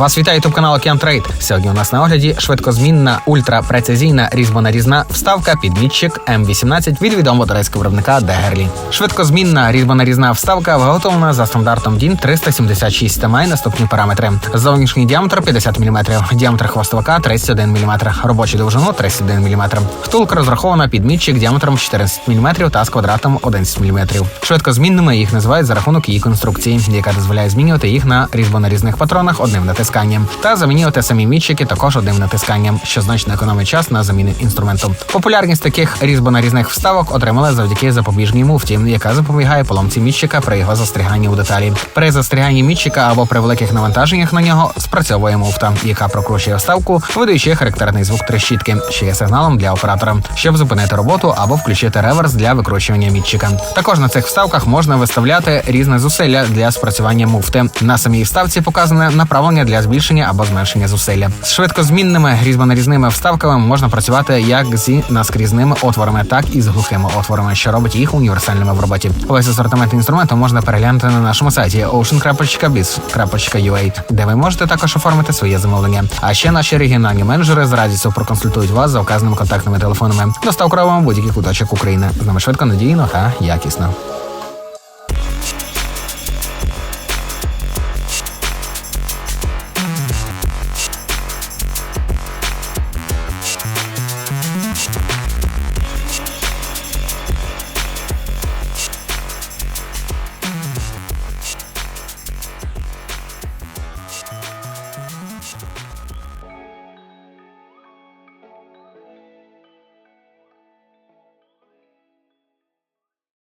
Вас вітає ютуб канал Океан Трейд. Сьогодні у нас на огляді швидкозмінна ультрапрецизійна різьбонарізна вставка підвідчик М18 від відомого турецького виробника Дегерлі. Швидкозмінна різьбонарізна вставка виготовлена за стандартом DIN 376 та має наступні параметри: зовнішній діаметр 50 мм, діаметр хвостовика 31 мм, робочу довжину 31 мм. Втулка розрахована під мітчик діаметром 14 мм та з квадратом 11 мм. Швидкозмінними їх називають за рахунок її конструкції, яка дозволяє змінювати їх на різьбонарізних патронах одним натисканням, та замінювати самі мітчики також одним натисканням, що значно економить час на заміну інструменту. Популярність таких різьбонарізних вставок отримали завдяки запобіжній муфті, яка запобігає поломці мітчика при його застріганні у деталі. При застріганні мітчика або при великих навантаженнях на нього спрацьовує муфта, яка прокручує вставку, видаючи характерний звук трещітки, що є сигналом для оператора, щоб зупинити роботу або включити реверс для викручування мітчика. Також на цих вставках можна виставляти різне зусилля для спрацювання муфти. На самій вставці показане направлення для збільшення або зменшення зусилля. З швидкозмінними різьбонарізними вставками можна працювати як зі наскрізними отворами, так і з глухими отворами, що робить їх універсальними в роботі. Весь асортимент інструменту можна переглянути на нашому сайті ocean.biz.ua, де ви можете також оформити своє замовлення. А ще наші регіональні менеджери з радістю проконсультують вас за вказаними контактними телефонами. Доставка робимо будь-який куточок України. З нами швидко, надійно та якісно.